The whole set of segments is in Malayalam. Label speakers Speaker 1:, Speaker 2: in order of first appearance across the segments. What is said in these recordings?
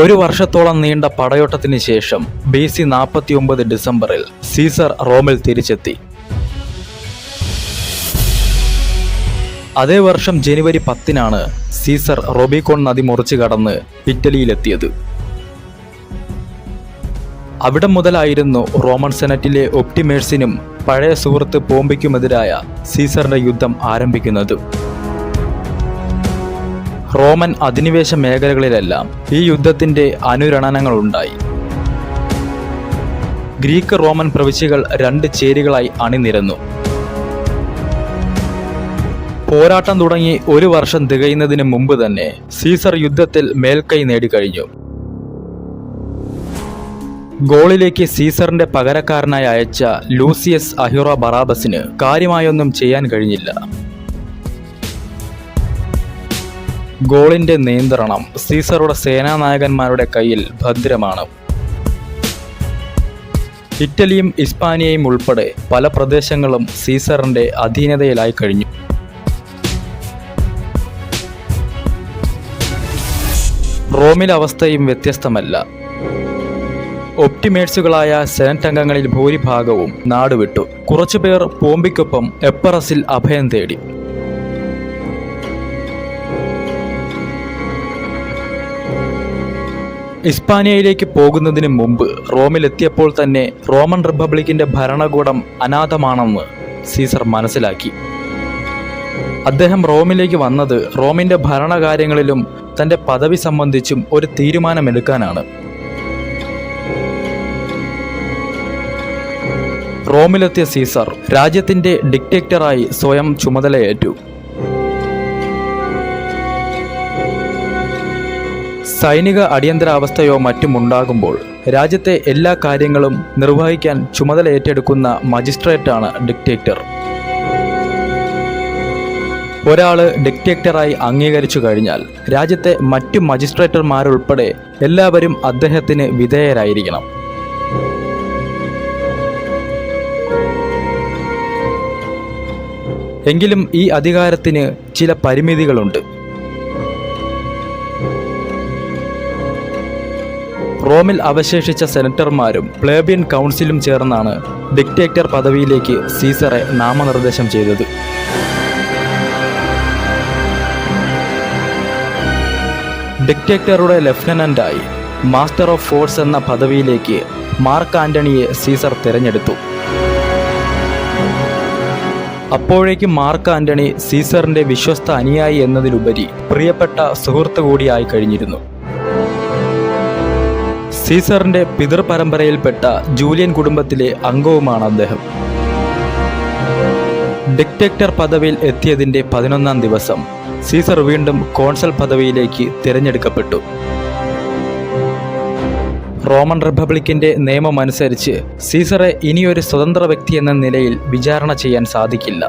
Speaker 1: ഒരു വർഷത്തോളം നീണ്ട പടയോട്ടത്തിന് ശേഷം ബി സി നാൽപ്പത്തിയൊമ്പത് ഡിസംബറിൽ സീസർ റോമിൽ തിരിച്ചെത്തി. അതേ വർഷം ജനുവരി പത്തിനാണ് സീസർ റോബിക്കോൺ നദി മുറിച്ചു കടന്ന് ഇറ്റലിയിലെത്തിയത്. അവിടെ മുതലായിരുന്നു റോമൻ സെനറ്റിലെ ഒപ്റ്റിമേഴ്സിനും പഴയ സുഹൃത്ത് പോംബിക്കുമെതിരായ സീസറിന്റെ യുദ്ധം ആരംഭിക്കുന്നത്. റോമൻ അധിനിവേശ മേഖലകളിലെല്ലാം ഈ യുദ്ധത്തിന്റെ അനുരണനങ്ങൾ ഉണ്ടായി. ഗ്രീക്ക് റോമൻ പ്രവിശ്യകൾ രണ്ട് ചേരികളായി അണിനിരന്നു. പോരാട്ടം തുടങ്ങി ഒരു വർഷം തികയുന്നതിന് മുമ്പ് തന്നെ സീസർ യുദ്ധത്തിൽ മേൽക്കൈ നേടിക്കഴിഞ്ഞു. ഗോളിലേക്ക് സീസറിന്റെ പകരക്കാരനായി അയച്ച ലൂസിയസ് അഹിറ ബറാബസിന് കാര്യമായൊന്നും ചെയ്യാൻ കഴിഞ്ഞില്ല. ഗോളിന്റെ നിയന്ത്രണം സീസറുടെ സേനാനായകന്മാരുടെ കയ്യിൽ ഭദ്രമാണ്. ഇറ്റലിയും ഇസ്പാനിയയും ഉൾപ്പെടെ പല പ്രദേശങ്ങളും സീസറിന്റെ അധീനതയിലായി കഴിഞ്ഞു. റോമിലെ അവസ്ഥയും വ്യത്യസ്തമല്ല. ഒപ്റ്റിമേറ്റ്സുകളായ സെനറ്റ് അംഗങ്ങളിൽ ഭൂരിഭാഗവും നാടുവിട്ടു. കുറച്ചുപേർ പോംബിക്കൊപ്പം എപ്പറസിൽ അഭയം തേടി. ഇസ്പാനിയയിലേക്ക് പോകുന്നതിന് മുമ്പ് റോമിലെത്തിയപ്പോൾ തന്നെ റോമൻ റിപ്പബ്ലിക്കിന്റെ ഭരണകൂടം അനാഥമാണെന്ന് സീസർ മനസ്സിലാക്കി. അദ്ദേഹം റോമിലേക്ക് വന്നത് റോമിന്റെ ഭരണകാര്യങ്ങളിലും തന്റെ പദവി സംബന്ധിച്ചും ഒരു തീരുമാനമെടുക്കാനാണ്. റോമിലെത്തിയ സീസർ രാജ്യത്തിന്റെ ഡിക്റ്റേറ്ററായി സ്വയം ചുമതലയേറ്റു. സൈനിക അടിയന്തരാവസ്ഥയോ മറ്റും ഉണ്ടാകുമ്പോൾ രാജ്യത്തെ എല്ലാ കാര്യങ്ങളും നിർവഹിക്കാൻ ചുമതല ഏറ്റെടുക്കുന്ന മജിസ്ട്രേറ്റാണ് ഡിക്റ്റേറ്റർ. ഒരാൾ ഡിക്റ്റേറ്ററായി അംഗീകരിച്ചു കഴിഞ്ഞാൽ രാജ്യത്തെ മറ്റു മജിസ്ട്രേറ്റർമാരുൾപ്പെടെ എല്ലാവരും അദ്ദേഹത്തിന് വിധേയരായിരിക്കണം. എങ്കിലും ഈ അധികാരത്തിന് ചില പരിമിതികളുണ്ട്. റോമിൽ അവശേഷിച്ച സെനറ്റർമാരും പ്ലേബിയൻ കൗൺസിലും ചേർന്നാണ് ഡിക്റ്റേറ്റർ പദവിയിലേക്ക് സീസറെ നാമനിർദ്ദേശം ചെയ്തത്. ഡിക്റ്റേറ്ററുടെ ലഫ്റ്റനന്റായി മാസ്റ്റർ ഓഫ് ഫോഴ്സ് എന്ന പദവിയിലേക്ക് മാർക്ക് ആന്റണിയെ സീസർ തിരഞ്ഞെടുത്തു. അപ്പോഴേക്കും മാർക്ക് ആന്റണി സീസറിന്റെ വിശ്വസ്ത അനുയായി എന്നതിലുപരി പ്രിയപ്പെട്ട സുഹൃത്തു കൂടിയായി കഴിഞ്ഞിരുന്നു. സീസറിന്റെ പിതൃപരമ്പരയിൽപ്പെട്ട ജൂലിയൻ കുടുംബത്തിലെ അംഗവുമാണ് അദ്ദേഹം. ഡിക്റ്റേറ്റർ പദവിയിൽ എത്തിയതിന്റെ പതിനൊന്നാം ദിവസം സീസർ വീണ്ടും കോൺസൽ പദവിയിലേക്ക് തിരഞ്ഞെടുക്കപ്പെട്ടു. റോമൻ റിപ്പബ്ലിക്കിന്റെ നിയമമനുസരിച്ച് സീസറെ ഇനിയൊരു സ്വതന്ത്ര വ്യക്തി എന്ന നിലയിൽ വിചാരണ ചെയ്യാൻ സാധിക്കില്ല.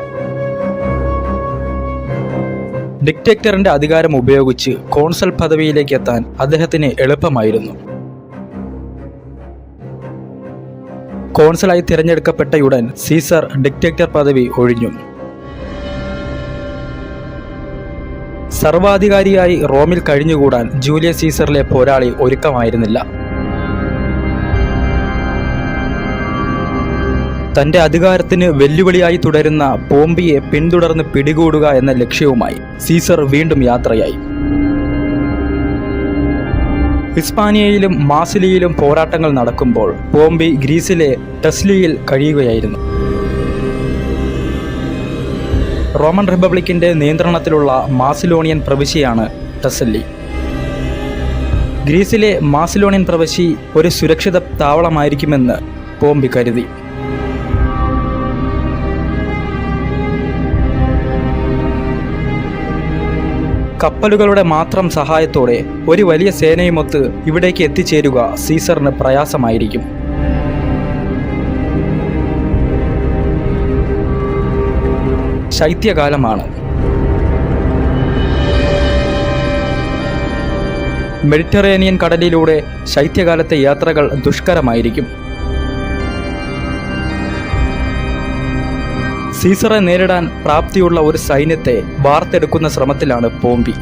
Speaker 1: ഡിക്റ്റേറ്ററിന്റെ അധികാരം ഉപയോഗിച്ച് കോൺസൽ പദവിയിലേക്ക് എത്താൻ അദ്ദേഹത്തിന് എളുപ്പമായിരുന്നു. കോൺസലായി തിരഞ്ഞെടുക്കപ്പെട്ടയുടൻ സീസർ ഡിക്റ്റേറ്റർ പദവി ഒഴിഞ്ഞു. സർവാധികാരിയായി റോമിൽ കഴിഞ്ഞുകൂടാൻ ജൂലിയസ് സീസറിലെ പോരാളി ഒരുക്കമായിരുന്നില്ല. തന്റെ അധികാരത്തിന് വെല്ലുവിളിയായി തുടരുന്ന പോംബിയെ പിന്തുടർന്ന് പിടികൂടുക എന്ന ലക്ഷ്യവുമായി സീസർ വീണ്ടും യാത്രയായി. ഹിസ്പാനിയയിലും മാസിലിയിലും പോരാട്ടങ്ങൾ നടക്കുമ്പോൾ പോംബി ഗ്രീസിലെ ടെസ്ലിയിൽ കഴിയുകയായിരുന്നു. റോമൻ റിപ്പബ്ലിക്കിന്റെ നിയന്ത്രണത്തിലുള്ള മാസിലോണിയൻ പ്രവിശ്യയാണ് ടെസ്ലി. ഗ്രീസിലെ മാസിലോണിയൻ പ്രവിശ്യ ഒരു സുരക്ഷിത താവളമായിരിക്കുമെന്ന് പോംബി കരുതി. കപ്പലുകളുടെ മാത്രം സഹായത്തോടെ ഒരു വലിയ സേനയുമൊത്ത് ഇവിടേക്ക് എത്തിച്ചേരുക സീസറിന് പ്രയാസമായിരിക്കും. ശൈത്യകാലമാണ്. മെഡിറ്ററേനിയൻ കടലിലൂടെ ശൈത്യകാലത്തെ യാത്രകൾ ദുഷ്കരമായിരിക്കും. സീസറെ നേരിടാൻ പ്രാപ്തിയുള്ള ഒരു സൈന്യത്തെ വാർത്തെടുക്കുന്ന ശ്രമത്തിലാണ് പോംപി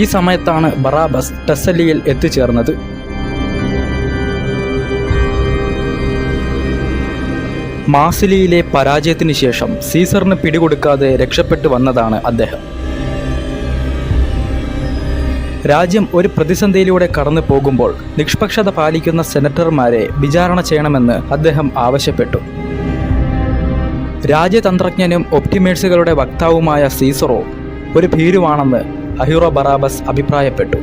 Speaker 1: ഈ സമയത്താണ് ബറാബസ് ടെസ്സലിയിൽ എത്തിച്ചേർന്നത്. മാസിലിയിലെ പരാജയത്തിന് ശേഷം സീസറിന് പിടികൊടുക്കാതെ രക്ഷപ്പെട്ടു വന്നതാണ് അദ്ദേഹം. രാജ്യം ഒരു പ്രതിസന്ധിയിലൂടെ കടന്നു പോകുമ്പോൾ നിഷ്പക്ഷത പാലിക്കുന്ന സെനറ്റർമാരെ വിചാരണ ചെയ്യണമെന്ന് അദ്ദേഹം ആവശ്യപ്പെട്ടു. രാജ്യതന്ത്രജ്ഞനും ഒപ്റ്റിമേഴ്സുകളുടെ വക്താവുമായ സീസറോ ഒരു ഭീരുവാണെന്ന് അഹിറോ ബറാബസ് അഭിപ്രായപ്പെട്ടു.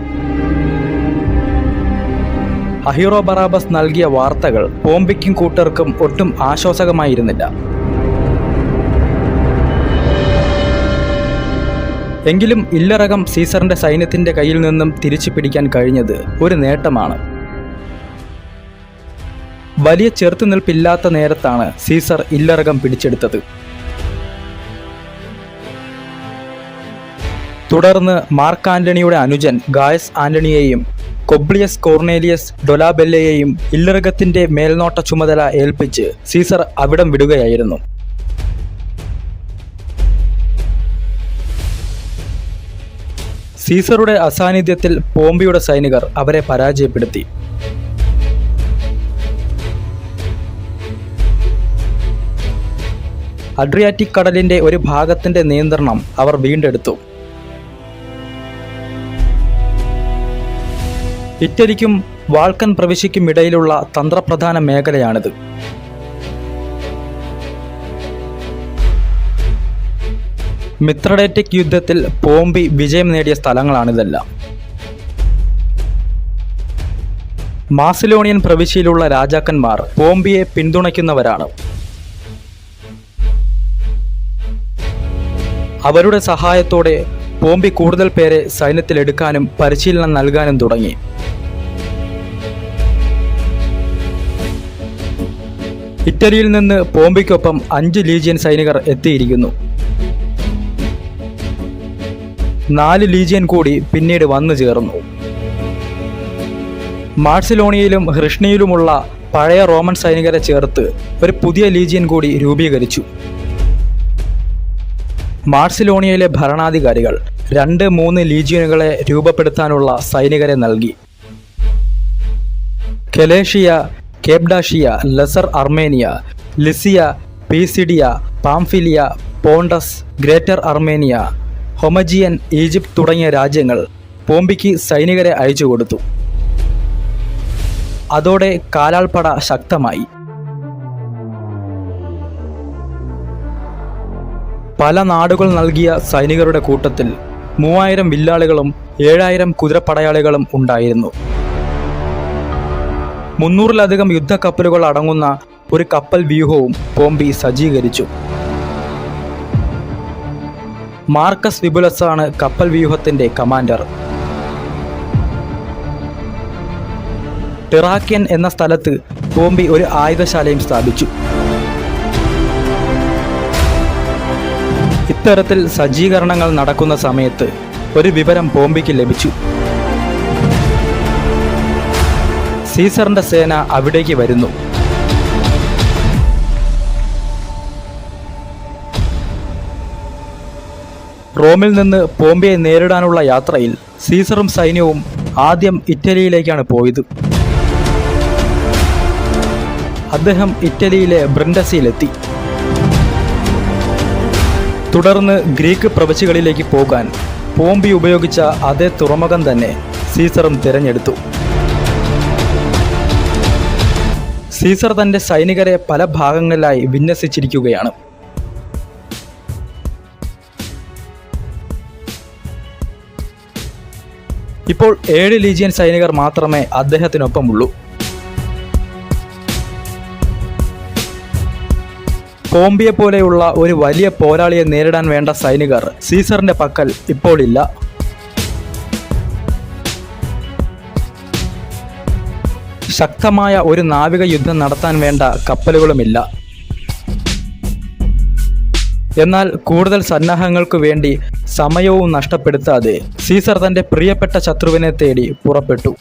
Speaker 1: അഹിറോ ബറാബസ് നൽകിയ വാർത്തകൾ പോംബിക്കും കൂട്ടർക്കും ഒട്ടും ആശ്വാസകമായിരുന്നില്ല. എങ്കിലും ഇല്ലറകം സീസറിന്റെ സൈന്യത്തിന്റെ കയ്യിൽ നിന്നും തിരിച്ചു പിടിക്കാൻ കഴിഞ്ഞത് ഒരു നേട്ടമാണ്. വലിയ ചെറുത്തുനിൽപ്പില്ലാത്ത നേരത്താണ് സീസർ ഇല്ലറകം പിടിച്ചെടുത്തത്. തുടർന്ന് മാർക്ക് ആന്റണിയുടെ അനുജൻ ഗായസ് ആന്റണിയെയും കൊബ്ലിയസ് കോർണേലിയസ് ഡൊലാബെല്ലയെയും ഇല്ലറകത്തിന്റെ മേൽനോട്ട ചുമതല ഏൽപ്പിച്ച് സീസർ അവിടം വിടുകയായിരുന്നു. സീസറുടെ അസാന്നിധ്യത്തിൽ പോംബിയുടെ സൈനികർ അവരെ പരാജയപ്പെടുത്തി. അഡ്രിയാറ്റിക് കടലിന്റെ ഒരു ഭാഗത്തിന്റെ നിയന്ത്രണം അവർ വീണ്ടെടുത്തു. ഇറ്റലിക്കും വാൾക്കൻ പ്രവിശ്യയ്ക്കും ഇടയിലുള്ള തന്ത്രപ്രധാന മേഖലയാണിത്. മിത്രഡേറ്റിക് യുദ്ധത്തിൽ പോംബി വിജയം നേടിയ സ്ഥലങ്ങളാണിതെല്ലാം. മാസിലോണിയൻ പ്രവിശ്യയിലുള്ള രാജാക്കന്മാർ പോംബിയെ പിന്തുണയ്ക്കുന്നവരാണ്. അവരുടെ സഹായത്തോടെ പോംബി കൂടുതൽ പേരെ സൈന്യത്തിലെടുക്കാനും പരിശീലനം നൽകാനും തുടങ്ങി. ഇറ്റലിയിൽ നിന്ന് പോംബിക്കൊപ്പം അഞ്ച് ലീജിയൻ സൈനികർ എത്തിയിരിക്കുന്നു. നാല് ലീജിയൻ കൂടി പിന്നീട് വന്നു ചേർന്നു. മാർസിലോണിയയിലും ഹൃഷ്ണിയിലുമുള്ള പഴയ റോമൻ സൈനികരെ ചേർത്ത് ഒരു പുതിയ ലീജിയൻ കൂടി രൂപീകരിച്ചു. മാർസിലോണിയയിലെ ഭരണാധികാരികൾ രണ്ട് മൂന്ന് ലീജിയനുകളെ രൂപപ്പെടുത്താനുള്ള സൈനികരെ നൽകി. Cilicia Cappadocia Lesser Armenia Lycia Pisidia Pamphylia Pontus Greater Armenia ഹൊമജിയൻ Egypt തുടങ്ങിയ രാജ്യങ്ങൾ പോംബിക്ക് സൈനികരെ അയച്ചു കൊടുത്തു. അതോടെ കാലാൾപ്പട ശക്തമായി. പല നാടുകൾ നൽകിയ സൈനികരുടെ കൂട്ടത്തിൽ മൂവായിരം വില്ലാളികളും ഏഴായിരം കുതിരപ്പടയാളികളും ഉണ്ടായിരുന്നു. മുന്നൂറിലധികം യുദ്ധക്കപ്പലുകൾ അടങ്ങുന്ന ഒരു കപ്പൽ വ്യൂഹവും പോംബി സജ്ജീകരിച്ചു. മാർക്കസ് വിബുലസ് ആണ് കപ്പൽ വ്യൂഹത്തിന്റെ കമാൻഡർ. ടിറാക്കിയൻ എന്ന സ്ഥലത്ത് ബോംബി ഒരു ആയുധശാലയും സ്ഥാപിച്ചു. ഇത്തരത്തിൽ സജ്ജീകരണങ്ങൾ നടക്കുന്ന സമയത്ത് ഒരു വിവരം ബോംബിക്ക് ലഭിച്ചു. സീസറിന്റെ സേന അവിടേക്ക് വരുന്നു. റോമിൽ നിന്ന് പോംബെയെ നേരിടാനുള്ള യാത്രയിൽ സീസറും സൈന്യവും ആദ്യം ഇറ്റലിയിലേക്കാണ് പോയത്. അദ്ദേഹം ഇറ്റലിയിലെ ബ്രിൻഡസിയിലെത്തി തുടർന്ന് ഗ്രീക്ക് പ്രവിശ്യകളിലേക്ക് പോകാൻ പോംബി ഉപയോഗിച്ച അതേ തുറമുഖം തന്നെ സീസറും തിരഞ്ഞെടുത്തു. സീസർ തന്റെ സൈനികരെ പല ഭാഗങ്ങളിലായി വിന്യസിച്ചിരിക്കുകയാണ്. ഇപ്പോൾ ഏഴ് ലീജിയൻ സൈനികർ മാത്രമേ അദ്ദേഹത്തിനൊപ്പമുള്ളൂ. പോംബിയെ പോലെയുള്ള ഒരു വലിയ പോരാളിയെ നേരിടാൻ വേണ്ട സൈനികർ സീസറിന്റെ പക്കൽ ഇപ്പോൾ ഇല്ല. ശക്തമായ ഒരു നാവിക യുദ്ധം നടത്താൻ വേണ്ട കപ്പലുകളുമില്ല. എന്നാൽ കൂടുതൽ സന്നാഹങ്ങൾക്ക് വേണ്ടി സമയവും നഷ്ടപ്പെടുത്താതെ സീസർ തന്റെ പ്രിയപ്പെട്ട ശത്രുവിനെ തേടി പുറപ്പെട്ടു.